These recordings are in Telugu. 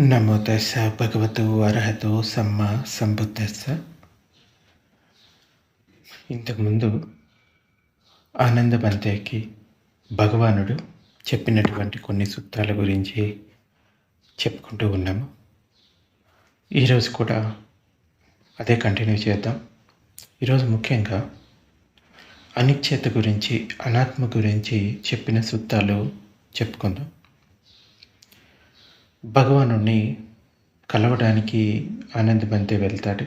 నమో తస్స భగవతో అర్హతో సమ్మ సంబుద్ధస్స ఇంతకుముందు ఆనందబంతేకి భగవానుడు చెప్పినటువంటి కొన్ని సూత్రాల గురించి చెప్పుకుంటూ ఉన్నాము. ఈరోజు కూడా అదే కంటిన్యూ చేద్దాం. ఈరోజు ముఖ్యంగా అనిశ్చయత గురించి అనాత్మ గురించి చెప్పిన సూత్రాలు చెప్పుకుందాం. భగవాను కలవడానికి ఆనందబంతే వెళ్తాడు.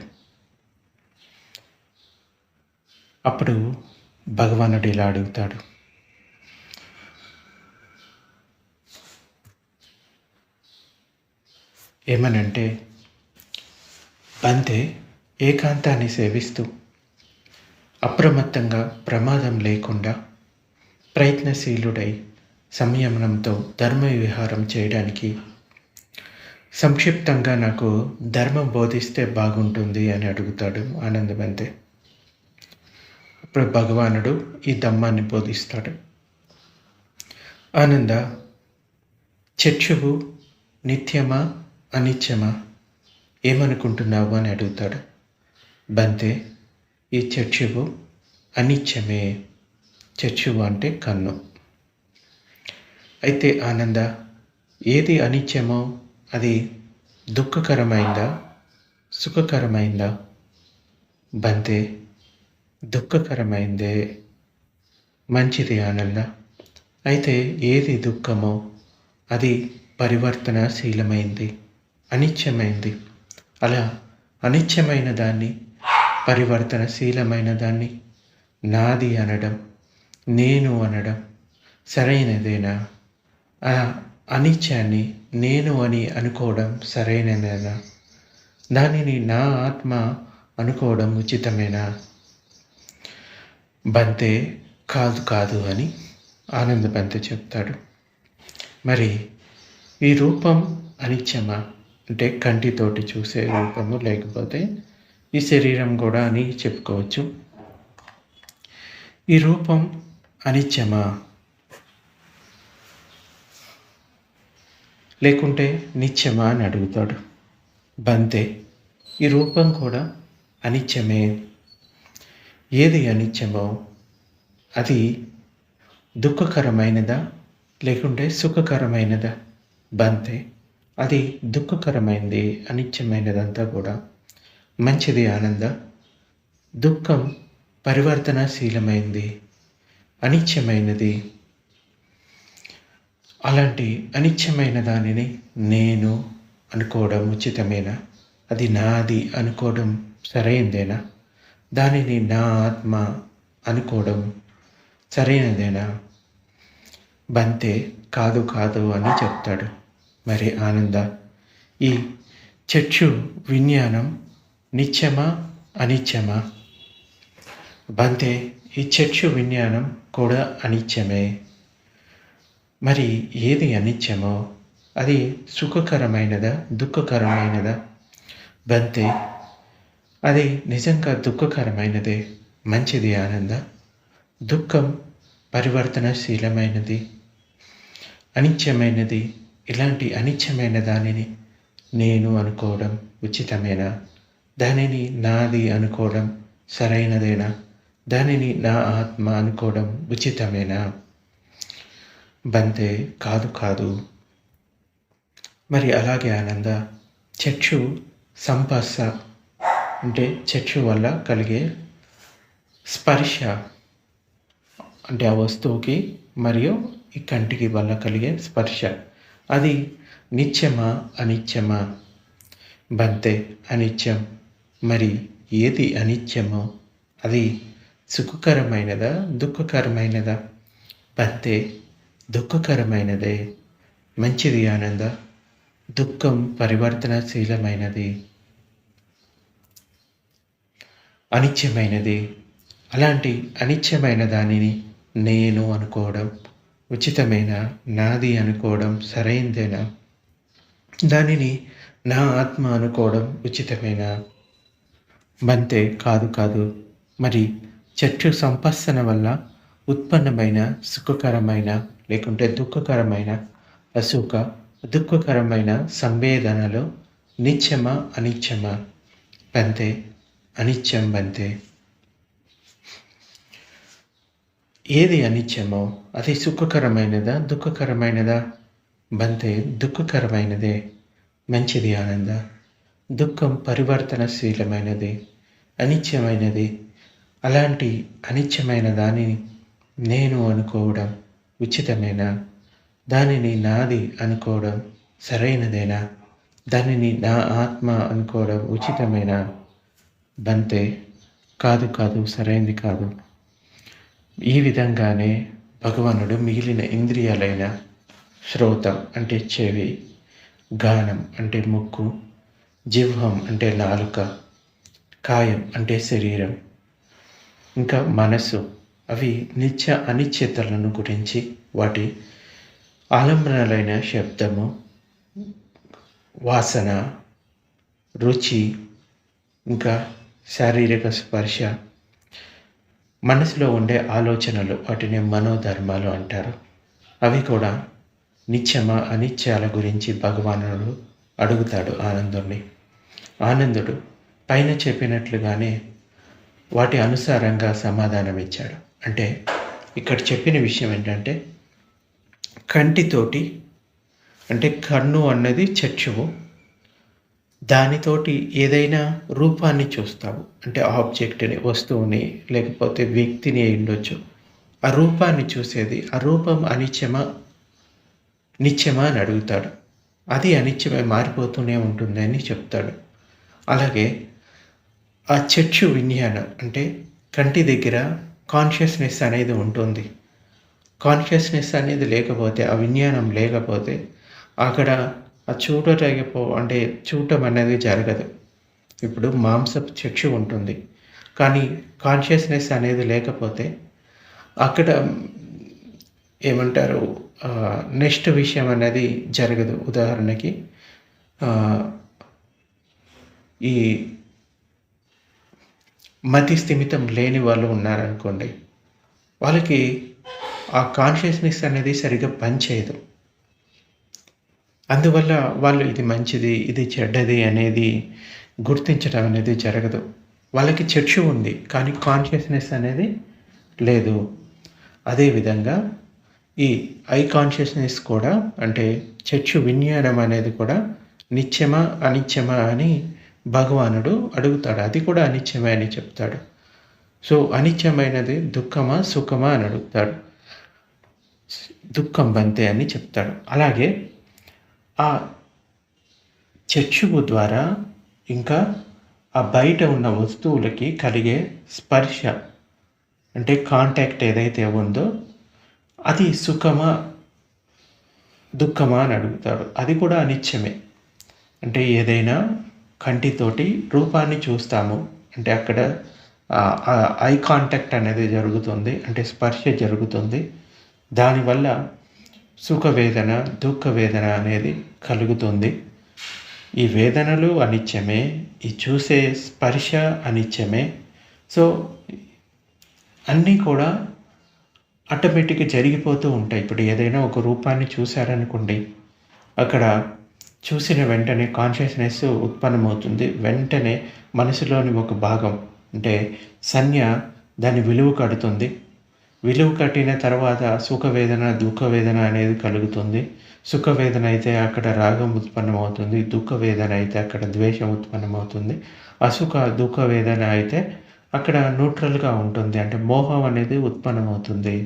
అప్పుడు భగవానుడు ఇలా అడుగుతాడు. ఏమనంటే బంతే ఏకాంతాన్ని సేవిస్తూ అప్రమత్తంగా ప్రమాదం లేకుండా ప్రయత్నశీలుడై సంయమనంతో ధర్మ విహారం చేయడానికి సంక్షిప్తంగా నాకు ధర్మం బోధిస్తే బాగుంటుంది అని అడుగుతాడు ఆనందమంతే. అప్పుడు భగవానుడు ఈ ధమ్మాన్ని బోధిస్తాడు. ఆనంద చక్షువు నిత్యమా అనిత్యమా? ఏమనుకుంటున్నావు అని అడుగుతాడు. బంతే ఈ చక్షువు అనిత్యమే. చక్షువు అంటే కన్ను. అయితే ఆనంద ఏది అనిత్యమో? అది దుఃఖకరమైందా? సుఖకరమైందా? బంతే దుఃఖకరమైందే. మంచిది ఆనంద. అయితే ఏది దుఃఖమో అది పరివర్తనశీలమైంది అనిత్యమైంది. అలా అనిత్యమైన దాన్ని పరివర్తనశీలమైన దాన్ని నాది అనడం నేను అనడం సరైనదేనా? అనిత్యాన్ని నేను అని అనుకోవడం సరైనదేనా దానిని నా ఆత్మ అనుకోవడం ఉచితమేనా? బంతే కాదు కాదు అని ఆనంద బంతే చెప్తాడు. మరి ఈ రూపం అనిత్యమా అంటే కంటితోటి చూసే రూపము లేకపోతే ఈ శరీరం కూడా అని చెప్పుకోవచ్చు. ఈ రూపం అనిత్యమా లేకుంటే నిత్యమా అని అడుగుతాడు. బంతే ఈ రూపం కూడా అనిత్యమే. ఏది అనిత్యమో? అది దుఃఖకరమైనదా? లేకుంటే సుఖకరమైనదా? బంతే అది దుఃఖకరమైనది అనిత్యమైనదంతా కూడా. మంచిది ఆనంద దుఃఖం పరివర్తనశీలమైంది అనిత్యమైనది. అలాంటి అనిత్యమైన దానిని నేను అనుకోవడం ఉచితమేనా? అది నాది అనుకోవడం సరైనదేనా? దానిని నా ఆత్మ అనుకోవడం సరైనదేనా? బంతే కాదు కాదు అని చెప్తాడు. మరి ఆనంద ఈ చక్షు విజ్ఞానం నిత్యమా అనిత్యమా? బంతే ఈ చక్షు విజ్ఞానం కూడా అనిత్యమే. మరి ఏది అనిత్యమో? అది సుఖకరమైనదా దుఃఖకరమైనదా? బంతే అది నిజంగా దుఃఖకరమైనదే మంచిది ఆనంద. దుఃఖం పరివర్తనశీలమైనది అనిత్యమైనది ఇలాంటి అనిత్యమైన దానిని నేను అనుకోవడం ఉచితమేనా? దానిని నాది అనుకోవడం సరైనదేనా? దానిని నా ఆత్మ అనుకోవడం ఉచితమేనా? బంతే కాదు కాదు. మరి అలాగే ఆనంద చక్షు సంపస్స అంటే చక్షు వల్ల కలిగే స్పర్శ అంటే ఆ వస్తువుకి మరియు ఈ కంటికి వల్ల కలిగే స్పర్శ. అది నిత్యమా అనిత్యమా? బంతే అనిత్యం. మరి ఏది అనిత్యమో? అది సుఖకరమైనదా దుఃఖకరమైనదా? బంతే దుఃఖకరమైనదే. మంచిది ఆనంద. దుఃఖం పరివర్తనశీలమైనది. అనిత్యమైనది. అలాంటి అనిత్యమైన దానిని నేను అనుకోవడం ఉచితమైన నాది అనుకోవడం సరైందేనా? దానిని నా ఆత్మ అనుకోవడం ఉచితమేనా? బంతే కాదు కాదు. మరి చెట్టు సంపస్సన వల్ల ఉత్పన్నమైన సుఖకరమైన లేకుంటే దుఃఖకరమైన అసూక దుఃఖకరమైన సంవేదనలో నిత్యమా అనిత్యమా? బంతే అనిత్యం బంతే. ఏది అనిత్యమో అది సుఖకరమైనదా దుఃఖకరమైనదా? బంతే దుఃఖకరమైనదే. మంచిది ఆనంద. దుఃఖం పరివర్తనశీలమైనది అనిత్యమైనది. అలాంటి అనిత్యమైన దానిని నేను అనుకోవడం ఉచితమేనా? దానిని నాది అనుకోవడం సరైనదేనా? దానిని నా ఆత్మ అనుకోవడం ఉచితమేనా? బంతే కాదు కాదు సరైంది కాదు. ఈ విధంగానే భగవానుడు మిగిలిన ఇంద్రియాలైన శ్రోతం అంటే చెవి గానం అంటే ముక్కు జిహ్వం అంటే నాలుక కాయం అంటే శరీరం ఇంకా మనసు అవి నిత్య అనిశ్చితలను గురించి వాటి ఆలంబనలైన శబ్దము వాసన రుచి ఇంకా శారీరక స్పర్శ మనసులో ఉండే ఆలోచనలు వాటిని మనోధర్మాలు అంటారు. అవి కూడా నిత్యమా అనిత్యాల గురించి భగవానుడు అడుగుతాడు ఆనందుణ్ణి. ఆనందుడు పైన చెప్పినట్లుగానే వాటి అనుసారంగా సమాధానం ఇచ్చాడు అంటే ఇక్కడ చెప్పిన విషయం ఏంటంటే కంటితోటి అంటే కన్ను అన్నది చచ్చువు దానితోటి ఏదైనా రూపాన్ని చూస్తావు. అంటే ఆబ్జెక్ట్ని వస్తువుని లేకపోతే వ్యక్తిని ఉండొచ్చు. ఆ రూపాన్ని చూసేది ఆ రూపం అనిత్యమా నిత్యమా అని అడుగుతాడు. అది అనిత్యమే మారిపోతూనే ఉంటుందని చెప్తాడు. అలాగే ఆ చర్చు విజ్ఞానం అంటే కంటి దగ్గర కాన్షియస్నెస్ అనేది ఉంటుంది. కాన్షియస్నెస్ అనేది లేకపోతే ఆ విజ్ఞానం లేకపోతే అక్కడ ఆ చూడటగిపో అంటే చూడటం అనేది జరగదు. ఇప్పుడు మాంసపు చక్షు ఉంటుంది. కానీ కాన్షియస్నెస్ అనేది లేకపోతే అక్కడ ఏమంటారు నెక్స్ట్ విషయం అనేది జరగదు. ఉదాహరణకి ఈ మతి స్థిమితం లేని వాళ్ళు ఉన్నారనుకోండి వాళ్ళకి ఆ కాన్షియస్నెస్ అనేది సరిగ్గా పనిచేయదు. అందువల్ల వాళ్ళు ఇది మంచిది ఇది చెడ్డది అనేది గుర్తించడం అనేది జరగదు. వాళ్ళకి చర్చ ఉంది కానీ కాన్షియస్నెస్ అనేది లేదు. అదేవిధంగా ఈ ఐ కాన్షియస్నెస్ కూడా అంటే చర్చ విజ్ఞానం అనేది కూడా నిత్యమా అనిత్యమా అని భగవానుడు అడుగుతాడు అది కూడా అనిత్యమే అని చెప్తాడు. సో అనిత్యమైనది దుఃఖమా సుఖమా అని అడుగుతాడు. దుఃఖం బంతే అని చెప్తాడు. అలాగే ఆ చక్షువు ద్వారా ఇంకా ఆ బయట ఉన్న వస్తువులకి కలిగే స్పర్శ అంటే కాంటాక్ట్ ఏదైతే ఉందో అది సుఖమా దుఃఖమా అని అడుగుతాడు. అది కూడా అనిత్యమే. అంటే ఏదైనా కంటితోటి రూపాన్ని చూస్తాము. అంటే అక్కడ ఐ కాంటాక్ట్ అనేది జరుగుతుంది. అంటే స్పర్శ జరుగుతుంది. దానివల్ల సుఖ వేదన దుఃఖ వేదన అనేది కలుగుతుంది. ఈ వేదనలు అనిత్యమే ఈ చూసే స్పర్శ అనిత్యమే. సో అన్నీ కూడా ఆటోమేటిక్గా జరిగిపోతూ ఉంటాయి. ఇప్పుడు ఏదైనా ఒక రూపాన్ని చూశారనుకోండి అక్కడ చూసిన వెంటనే కాన్షియస్నెస్ ఉత్పన్నమవుతుంది. వెంటనే మనసులోని ఒక భాగం అంటే సంజ్ఞ దాని విలువ కడుతుంది. విలువ కట్టిన తర్వాత సుఖవేదన దుఃఖవేదన అనేది కలుగుతుంది. సుఖవేదన అయితే అక్కడ రాగం ఉత్పన్నమవుతుంది. దుఃఖవేదన అయితే అక్కడ ద్వేషం ఉత్పన్నమవుతుంది. అసుఖ దుఃఖ వేదన అయితే అక్కడ న్యూట్రల్గా ఉంటుంది. అంటే మోహం అనేది ఉత్పన్నమవుతుంది.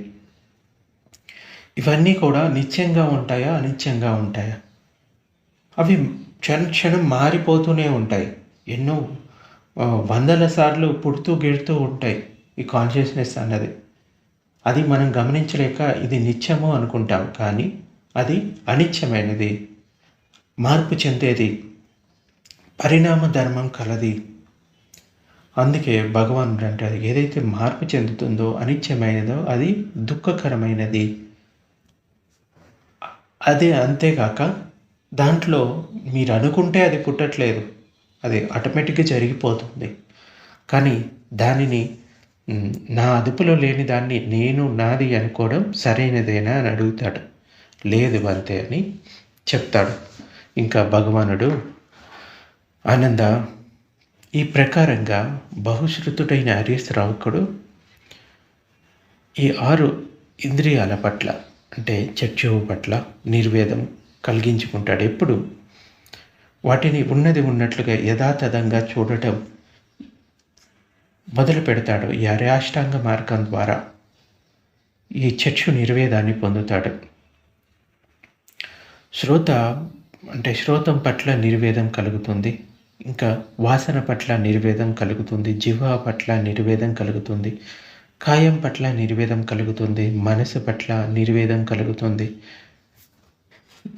ఇవన్నీ కూడా నిత్యంగా ఉంటాయా అనిత్యంగా ఉంటాయా? అవి క్షణ క్షణం మారిపోతూనే ఉంటాయి. ఎన్నో వందల సార్లు పుడుతూ గెడుతూ ఉంటాయి ఈ కాన్షియస్నెస్ అన్నది. అది మనం గమనించలేక ఇది నిత్యము అనుకుంటాం. కానీ అది అనిత్యమైనది. మార్పు చెందేది. పరిణామ ధర్మం కలది. అందుకే భగవానుడు అంటారు ఏదైతే మార్పు చెందుతుందో అనిత్యమైనదో అది దుఃఖకరమైనది. అదే అంతేకాక దాంట్లో మీరు అనుకుంటే అది పుట్టట్లేదు. అది ఆటోమేటిక్గా జరిగిపోతుంది. కానీ దానిని నా అదుపులో లేని దాన్ని నేను నాది అనుకోవడం సరైనదేనా అని అడుగుతాడు. లేదు అంతే అని చెప్తాడు. ఇంకా భగవానుడు ఆనంద ఈ ప్రకారంగా బహుశ్రుతుడైన హరీశ్రావుకుడు ఈ ఆరు ఇంద్రియాల పట్ల అంటే చక్షువు పట్ల నిర్వేదం కలిగించుకుంటాడు. ఎప్పుడు? వాటిని ఉన్నది ఉన్నట్లుగా యథాతథంగా చూడటం మొదలు పెడతాడు ఈ అర్యాష్టాంగ మార్గం ద్వారా. ఈ చక్షు నిర్వేదాన్ని పొందుతాడు. శ్రోత అంటే శ్రోతం పట్ల నిర్వేదం కలుగుతుంది. ఇంకా వాసన పట్ల నిర్వేదం కలుగుతుంది. జీవ పట్ల నిర్వేదం కలుగుతుంది. కాయం పట్ల నిర్వేదం కలుగుతుంది. మనసు పట్ల నిర్వేదం కలుగుతుంది.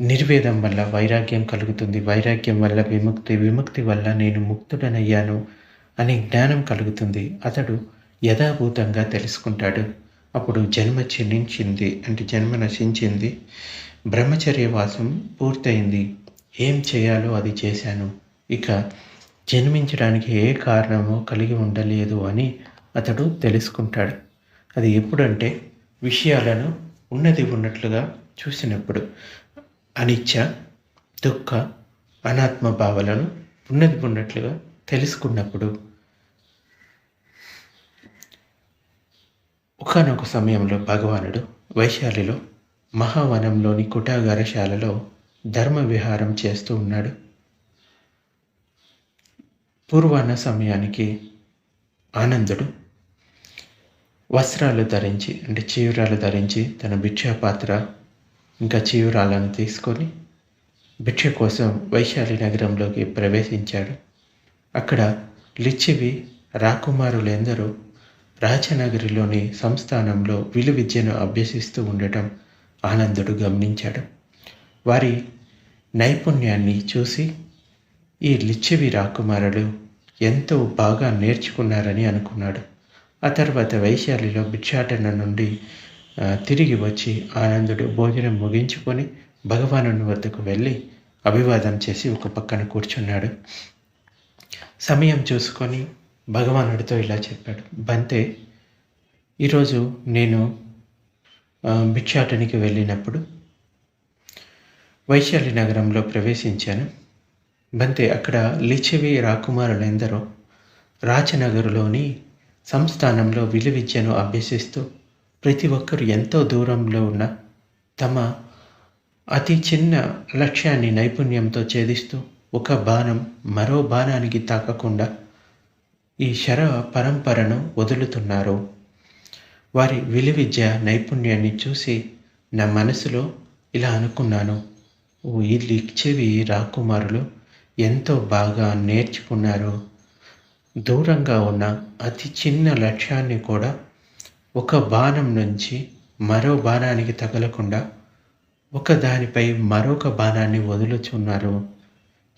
నిర్వేదం వల్ల వైరాగ్యం కలుగుతుంది. వైరాగ్యం వల్ల విముక్తి విముక్తి వల్ల నేను ముక్తుడనయ్యాను అనే జ్ఞానం కలుగుతుంది. అతడు యథాభూతంగా తెలుసుకుంటాడు. అప్పుడు జన్మ చెల్లించింది అంటే జన్మ నశించింది. బ్రహ్మచర్యవాసం పూర్తయింది. ఏం చేయాలో అది చేశాను. ఇక జన్మించడానికి ఏ కారణమో కలిగి ఉండలేదు అని అతడు తెలుసుకుంటాడు. అది ఎప్పుడంటే విషయాలను ఉన్నది ఉన్నట్లుగా చూసినప్పుడు. అనిచ్చ దుఃఖ అనాత్మ భావాలను ఉన్నది ఉన్నట్లుగా తెలుసుకున్నప్పుడు ఒకనొక సమయంలో భగవానుడు వైశాలిలో మహావనంలోని కుటాగారశాలలో ధర్మ విహారం చేస్తూ ఉన్నాడు. పూర్వాన సమయానికి ఆనందుడు వస్త్రాలు ధరించి అంటే చీవరాలు ధరించి తన భిక్షాపాత్ర ఇంకా చీవురాలను తీసుకొని భిక్ష కోసం వైశాలి నగరంలోకి ప్రవేశించాడు. అక్కడ లిచ్చివి రాకుమారులెందరూ రాజనగరిలోని సంస్థానంలో విలు విద్యను అభ్యసిస్తూ ఉండటం ఆనందుడు గమనించాడు. వారి నైపుణ్యాన్ని చూసి ఈ లిచ్చివి రాకుమారులు ఎంతో బాగా నేర్చుకున్నారని అనుకున్నాడు. ఆ తర్వాత వైశాలిలో భిక్షాటన నుండి తిరిగి వచ్చి ఆనందుడు భోజనం ముగించుకొని భగవానుని వద్దకు వెళ్ళి అభివాదం చేసి ఒక పక్కన కూర్చున్నాడు. సమయం చూసుకొని భగవానుడితో ఇలా చెప్పాడు. బంతే ఈరోజు నేను భిక్షాటనికి వెళ్ళినప్పుడు వైశాలి నగరంలో ప్రవేశించాను. బంతే అక్కడ లిచివి రాకుమారులెందరో రాచనగరులోని సంస్థానంలో విలు విద్యను అభ్యసిస్తూ ప్రతి ఒక్కరు ఎంతో దూరంలో ఉన్న తమ అతి చిన్న లక్ష్యాన్ని నైపుణ్యంతో ఛేదిస్తూ ఒక బాణం మరో బాణానికి తాకకుండా ఈ శర పరంపరను వదులుతున్నారు. వారి విలువిద్య నైపుణ్యాన్ని చూసి నా మనసులో ఇలా అనుకున్నాను ఓ ఇచ్చేవి రాకుమారులు ఎంతో బాగా నేర్చుకున్నారు. దూరంగా ఉన్న అతి చిన్న లక్ష్యాన్ని కూడా ఒక బాణం నుంచి మరో బాణానికి తగలకుండా ఒక దానిపై మరొక బాణాన్ని వదులుచున్నారు.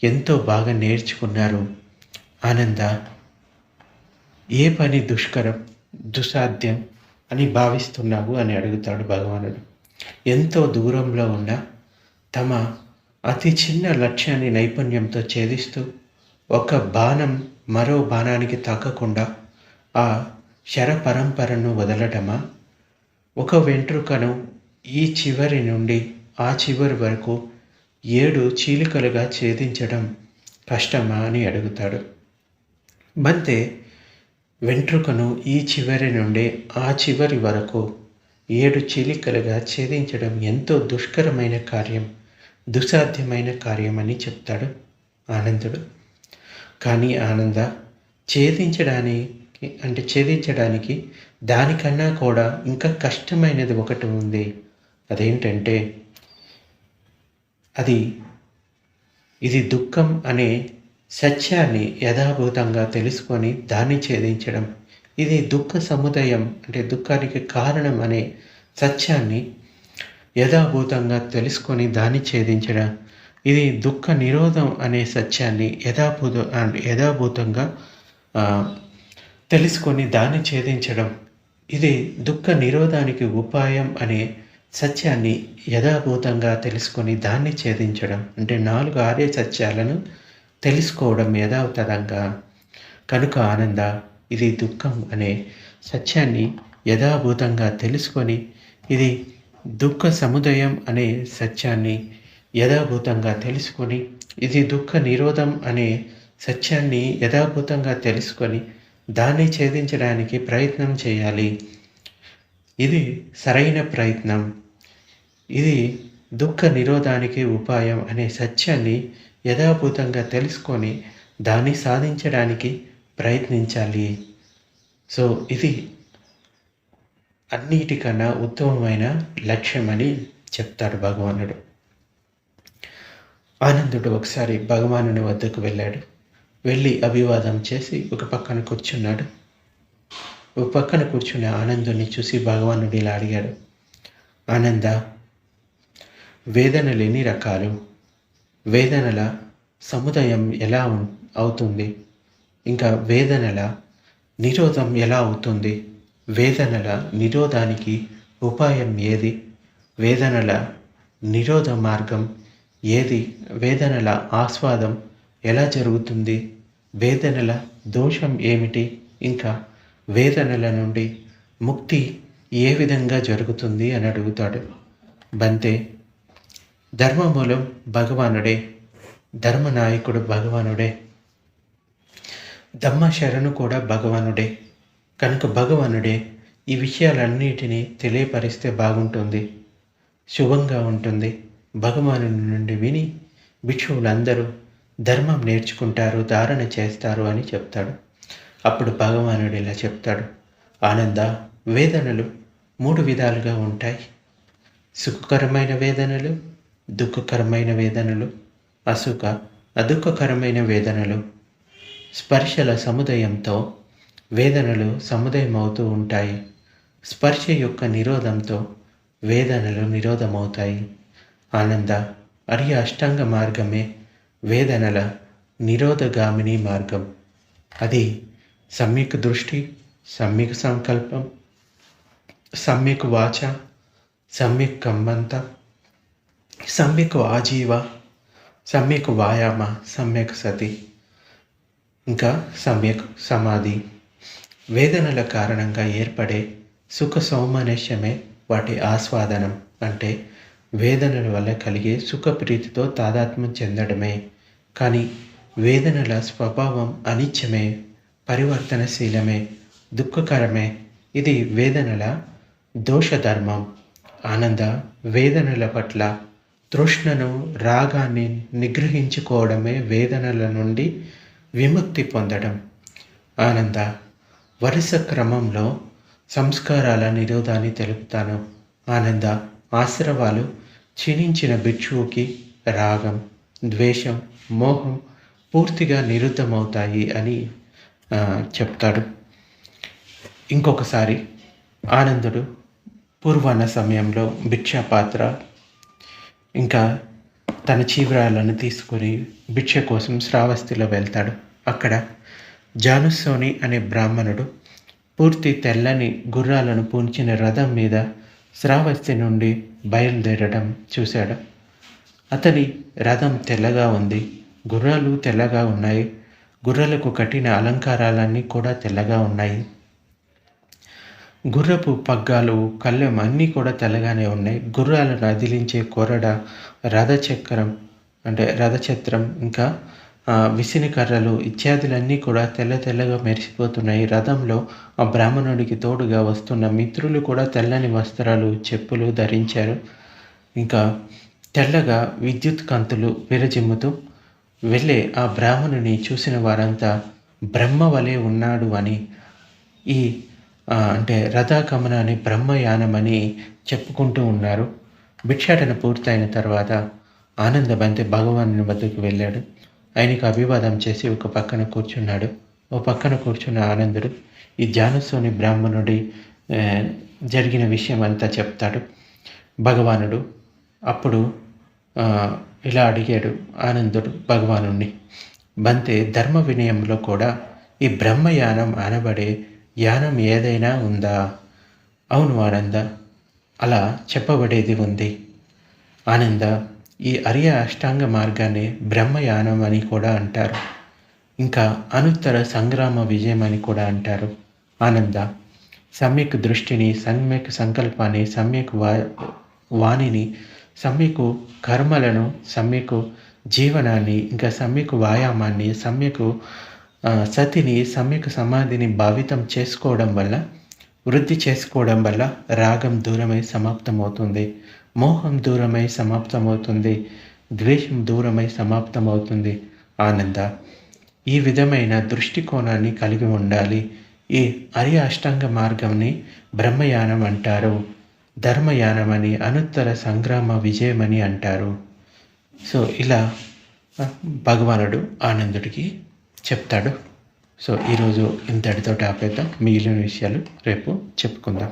ఎంతో బాగా నేర్చుకున్నారు. ఆనంద ఏ పని దుష్కరం దుసాధ్యం అని భావిస్తున్నావు అని అడుగుతాడు భగవానుడు. ఎంతో దూరంలో ఉన్న తమ అతి చిన్న లక్ష్యాన్ని నైపుణ్యంతో ఛేదిస్తూ ఒక బాణం మరో బాణానికి తగ్గకుండా ఆ శరపరంపరను వదలటమా? ఒక వెంట్రుకను ఈ చివరి నుండి ఆ చివరి వరకు ఏడు చీలికలుగా ఛేదించడం కష్టమా అని అడుగుతాడు. బంతే వెంట్రుకను ఈ చివరి నుండి ఆ చివరి వరకు ఏడు చీలికలుగా ఛేదించడం ఎంతో దుష్కరమైన కార్యం దుసాధ్యమైన కార్యమని చెప్తాడు ఆనందుడు. కానీ ఆనంద ఛేదించడానికి అంటే ఛేదించడానికి దానికన్నా కూడా ఇంకా కష్టమైనది ఒకటి ఉంది. అదేంటంటే అది ఇది దుఃఖం అనే సత్యాన్ని యథాభూతంగా తెలుసుకొని దాన్ని ఛేదించడం. ఇది దుఃఖ సముదయం అంటే దుఃఖానికి కారణం అనే సత్యాన్ని యథాభూతంగా తెలుసుకొని దాన్ని ఛేదించడం. ఇది దుఃఖ నిరోధం అనే సత్యాన్ని యథాభూత యథాభూతంగా తెలుసుకొని దాన్ని ఛేదించడం. ఇది దుఃఖ నిరోధానికి ఉపాయం అనే సత్యాన్ని యథాభూతంగా తెలుసుకొని దాన్ని ఛేదించడం. అంటే నాలుగు ఆర్య సత్యాలను తెలుసుకోవడం యథావతరంగా కనుక ఆనంద ఇది దుఃఖం అనే సత్యాన్ని యథాభూతంగా తెలుసుకొని ఇది దుఃఖ సముదయం అనే సత్యాన్ని యథాభూతంగా తెలుసుకొని ఇది దుఃఖ నిరోధం అనే సత్యాన్ని యథాభూతంగా తెలుసుకొని దాన్ని ఛేదించడానికి ప్రయత్నం చేయాలి. ఇది సరైన ప్రయత్నం. ఇది దుఃఖ నిరోధానికి ఉపాయం అనే సత్యాన్ని యథాభూతంగా తెలుసుకొని దాన్ని సాధించడానికి ప్రయత్నించాలి. సో ఇది అన్నిటికన్నా ఉత్తమమైన లక్ష్యమని చెప్తాడు భగవానుడు. ఆనందుడు ఒకసారి భగవానుని వద్దకు వెళ్ళాడు. వెళ్ళి అభివాదం చేసి ఒక పక్కన కూర్చున్నాడు. ఒక పక్కన కూర్చున్న ఆనందుని చూసి భగవానుడు ఇలా అడిగాడు. ఆనంద వేదన లేని రకాలు? వేదనల సముదాయం ఎలా అవుతుంది? ఇంకా వేదనల నిరోధం ఎలా అవుతుంది? వేదనల నిరోధానికి ఉపాయం ఏది? వేదనల నిరోధ మార్గం ఏది? వేదనల ఆస్వాదం ఎలా జరుగుతుంది? వేదనల దోషం ఏమిటి? ఇంకా వేదనల నుండి ముక్తి ఏ విధంగా జరుగుతుంది అని అడుగుతాడు. బంతే ధర్మమూలం భగవానుడే ధర్మనాయకుడు భగవానుడే దమ్మ శరణు కూడా భగవానుడే. కనుక భగవానుడే ఈ విషయాలన్నిటినీ తెలియపరిస్తే బాగుంటుంది శుభంగా ఉంటుంది. భగవాను నుండి విని భిక్షువులందరూ ధర్మం నేర్చుకుంటారు ధారణ చేస్తారు అని చెప్తాడు. అప్పుడు భగవానుడు ఇలా చెప్తాడు. ఆనంద వేదనలు మూడు విధాలుగా ఉంటాయి. సుఖకరమైన వేదనలు దుఃఖకరమైన వేదనలు అసుఖ అదుఃఖకరమైన వేదనలు. స్పర్శల సముదయంతో వేదనలు సముదయం అవుతూ ఉంటాయి. స్పర్శ యొక్క నిరోధంతో వేదనలు నిరోధమవుతాయి. ఆనంద అరి అష్టాంగ మార్గమే వేదనల నిరోధగామిని మార్గం. అది సమ్యక్ దృష్టి సమ్యక్ సంకల్పం సమ్యక్ వాచ సమ్యక్ కంబంత సమ్యక్ ఆజీవ సమ్యక్ వాయామ సమ్యక్ సతి ఇంకా సమ్యక్ సమాధి. వేదనల కారణంగా ఏర్పడే సుఖ సౌమనస్యమే వాటి ఆస్వాదనం అంటే వేదనల వల్ల కలిగే సుఖప్రీతితో తాదాత్మ్యం చెందడమే. కానీ వేదనల స్వభావం అనిత్యమే పరివర్తనశీలమే దుఃఖకరమే. ఇది వేదనల దోషధర్మం. ఆనంద వేదనల పట్ల తృష్ణను రాగాన్ని నిగ్రహించుకోవడమే వేదనల నుండి విముక్తి పొందడం. ఆనంద వరుస క్రమంలో సంస్కారాల నిరోధాన్ని తెలుపుతాను. ఆనంద ఆశ్రవాలు క్షీణించిన భిక్షువుకి రాగం ద్వేషం మోహం పూర్తిగా నిరుద్ధమవుతాయి అని చెప్తాడు. ఇంకొకసారి ఆనందుడు పూర్వాన సమయంలో భిక్షాపాత్ర ఇంకా తన చీవరాలను తీసుకొని భిక్ష కోసం శ్రావస్తిలో వెళ్తాడు. అక్కడ జానుసోని అనే బ్రాహ్మణుడు పూర్తి తెల్లని గుర్రాలను పూంచిన రథం మీద శ్రావస్తి నుండి బయలుదేరడం చూశాడు. అతని రథం తెల్లగా ఉంది గుర్రాలు తెల్లగా ఉన్నాయి గుర్రాలకు కట్టిన అలంకారాలన్నీ కూడా తెల్లగా ఉన్నాయి. గుర్రపు పగ్గాలు కళ్ళెం అన్నీ కూడా తెల్లగానే ఉన్నాయి. గుర్రాలను అదిలించే కొరడ రథచక్రం అంటే రథచత్రం ఇంకా విసిని కర్రలు ఇత్యాదులన్నీ కూడా తెల్ల తెల్లగా మెరిసిపోతున్నాయి. రథంలో ఆ బ్రాహ్మణుడికి తోడుగా వస్తున్న మిత్రులు కూడా తెల్లని వస్త్రాలు చెప్పులు ధరించారు. ఇంకా తెల్లగా విద్యుత్ కాంతులు విరజిమ్ముతూ వెళ్ళే ఆ బ్రాహ్మణుని చూసిన వారంతా బ్రహ్మ వలె ఉన్నాడు అని ఈ అంటే రథాగమన అని బ్రహ్మయానం అని చెప్పుకుంటూ ఉన్నారు. భిక్షాటన పూర్తయిన తర్వాత ఆనందబంతి భగవాను వద్దకు వెళ్ళాడు. ఆయనకు అభివాదం చేసి ఒక పక్కన కూర్చున్నాడు. ఓ పక్కన కూర్చున్న ఆనందుడు ఈ జానస్వామి బ్రాహ్మణుడి జరిగిన విషయం అంతా చెప్తాడు. భగవానుడు అప్పుడు ఇలా అడిగాడు ఆనందుడు భగవానుణ్ణి బంతే ధర్మ వినయంలో కూడా ఈ బ్రహ్మయానం అనబడే యానం ఏదైనా ఉందా? అవును ఆనంద అలా చెప్పబడేది ఉంది. ఆనంద ఈ అర్య అష్టాంగ మార్గాన్ని బ్రహ్మయానం అని కూడా అంటారు. ఇంకా అనుత్తర సంగ్రామ విజయం అని కూడా అంటారు. ఆనంద సమ్యక్ దృష్టిని సమ్యక్ సంకల్పాన్ని సమ్యక్ వా వాణిని సమ్యకు కర్మలను సమ్యకు జీవనాన్ని ఇంకా సమ్యకు వ్యాయామాన్ని సమ్యకు సతిని సమ్యకు సమాధిని భావితం చేసుకోవడం వల్ల వృద్ధి చేసుకోవడం వల్ల రాగం దూరమై సమాప్తమవుతుంది. మోహం దూరమై సమాప్తమవుతుంది ద్వేషం దూరమై సమాప్తమవుతుంది. ఆనంద ఈ విధమైన దృష్టికోణాన్ని కలిగి ఉండాలి. ఈ అరి అష్టాంగ మార్గంని బ్రహ్మయానం అంటారు. ధర్మయానమని అనుత్తర సంగ్రామ విజయమని అంటారు. సో ఇలా భగవానుడు ఆనందుడికి చెప్తాడు. సో ఈరోజు ఇంతటితో ఆపేద్దాం. మిగిలిన విషయాలు రేపు చెప్పుకుందాం.